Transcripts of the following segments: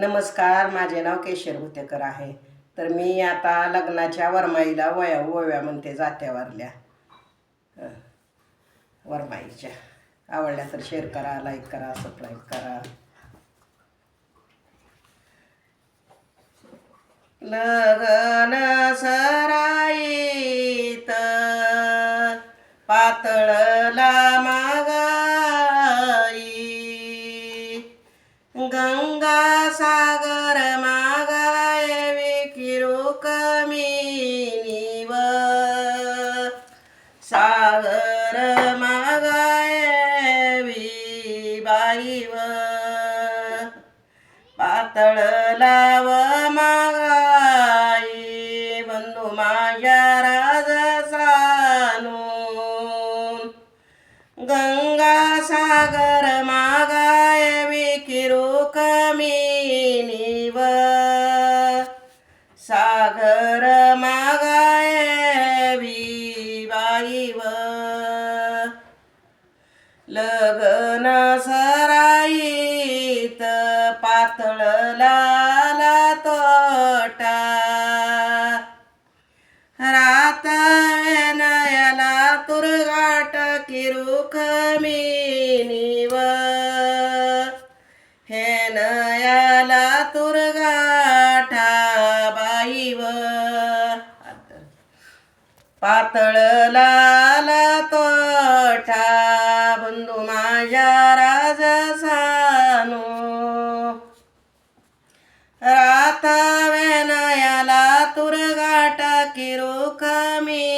नमस्कार माझे नाव केशर भुतेकर आहे. तर मी आता लग्नाच्या वरमाईला वया ओव्या म्हणते जात्यावरल्या वारल्या. वरमाईच्या. आवडल्या तर शेअर करा लाईक करा सबस्क्राईब करा. लगन सराईत पातळला सागर मागाय बाईव लगन सराईत पातळ लाला तोटा. रात नयला तुरगाट किरुख पातळला तो बंधू माझ्या राजसानो. राता वेनयाला तुरगाट किरू कमी.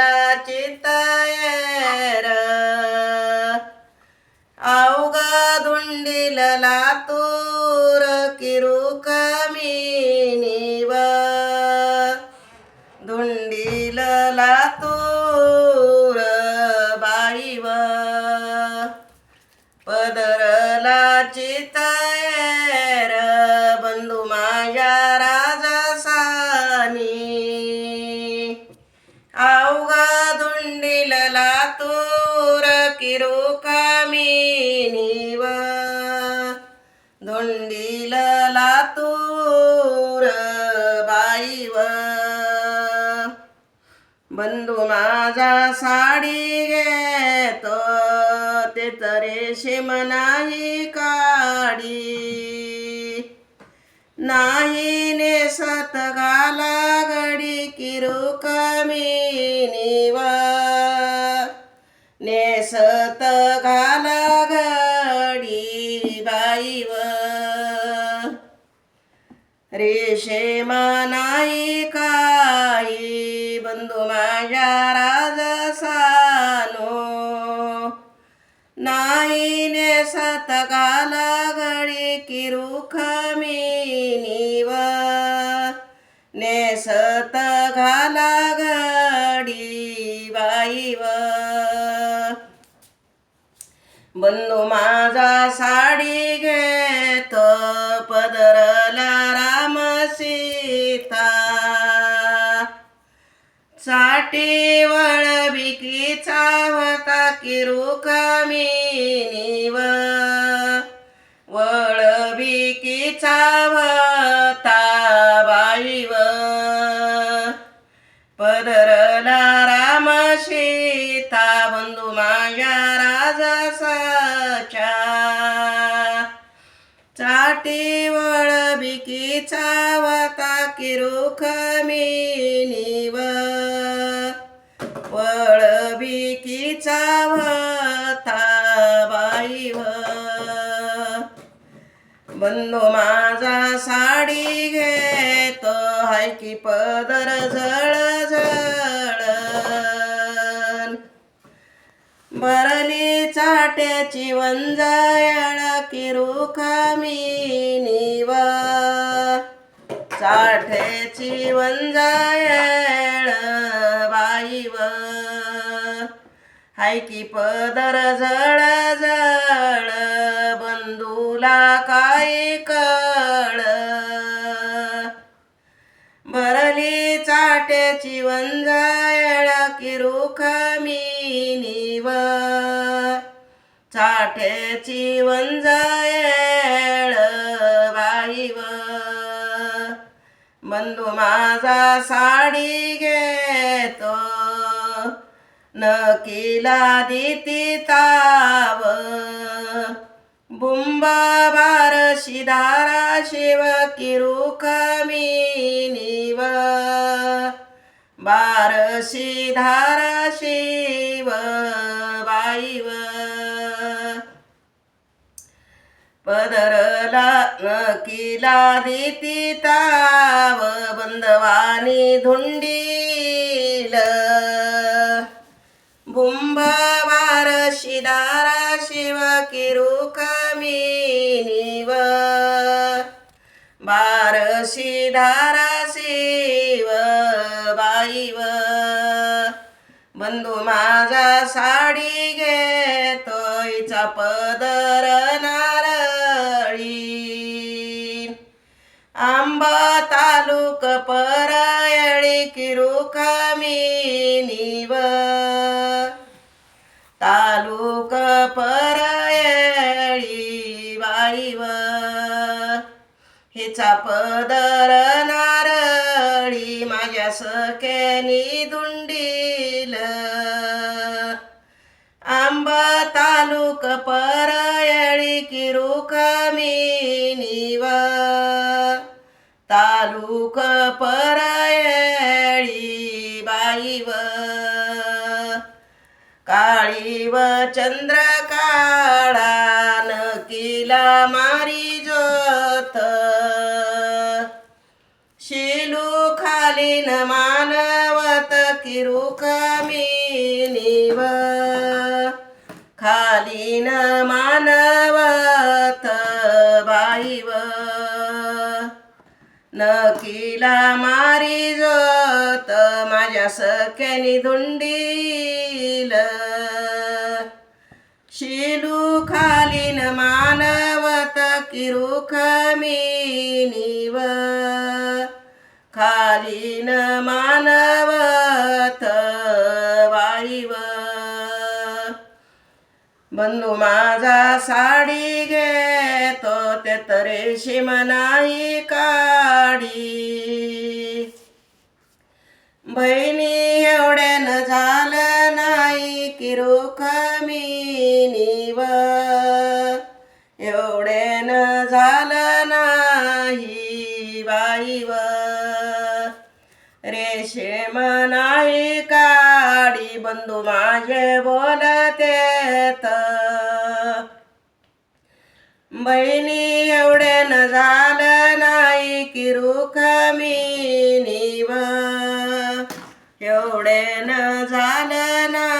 पदरला चितयर तूर किरुक मिनीव धुंडील लातूर बाईव. बंधू माझा साडी घेतो ते तरे शेम नाही काडी. नाही नेसत घाला गडी किरू कमिनीव नेसत घाला घडी बाईव. रेशेमा नाही काही बंधू माझ्या राजसानो. नाही नेसत घाला घडी किरुख मिनीव. नेसत घाला बंधू माझा साडी घेतो पदरला राम सीता. चावता किरू होता किरुक वळ बिकी चाव चाटी वळबिकीचा वता किरुख मिनीव. वळबिकीचा वता बाईव बंधू माझा साडी घेतो हाय की पदर जळ जळ बर चाट्याची वंजायण किरुखा चिवन चाट्याची वंजायण बाईव. हायकी पदर झळ झळ बंधूला काय कळ. भरली चाट्याची वंजायळा किरुखा मिनिवा चाटेची वंजायळ बाईव बंधू माझा साडी घेतो. नकिला दिती ताव. बुंबा बार शिदारा शिव किरुख मिनीव बार शिधारा शिव बाईव पदरला नकीला देती ताव बंदवानी धुंडील. बुंब वार शिदारा शिव किरुक मिनीव बार शिधारा शिव बाईव. बंधू माझा साडी घेतोयचा पदर कळंब तालुक परयळी किरुक मिनीव. तालुक परयळी वाळीव. हिचा पदर नारळी माझ्या सख्यानी दुंडील आंब तालुक परयळी किरुक सुख परयळी बाईव. काळी व चंद्र काळान किला मारी जोत शिलू खालीन मानवत किरुख मिनीव. खालीन मानवत तिला मारी जोत माझ्या सख्यानी धुंडील. शिलू खालीन मानवत किरुख मिनीव खालीन मानवत वाईव बंधू माझा साडी घे तरेशी मनाई काडी. बहिणी एवढ्यानं झालं नाही किरुख मिनीव एवढ्यानं झालं नाही बाईव. रेशेम नाही काडी बंधू माझे बोलतेत. बहिणी एवढ्यानं झालं नाही किरुख एवढे एवढ्यानं झालं नाही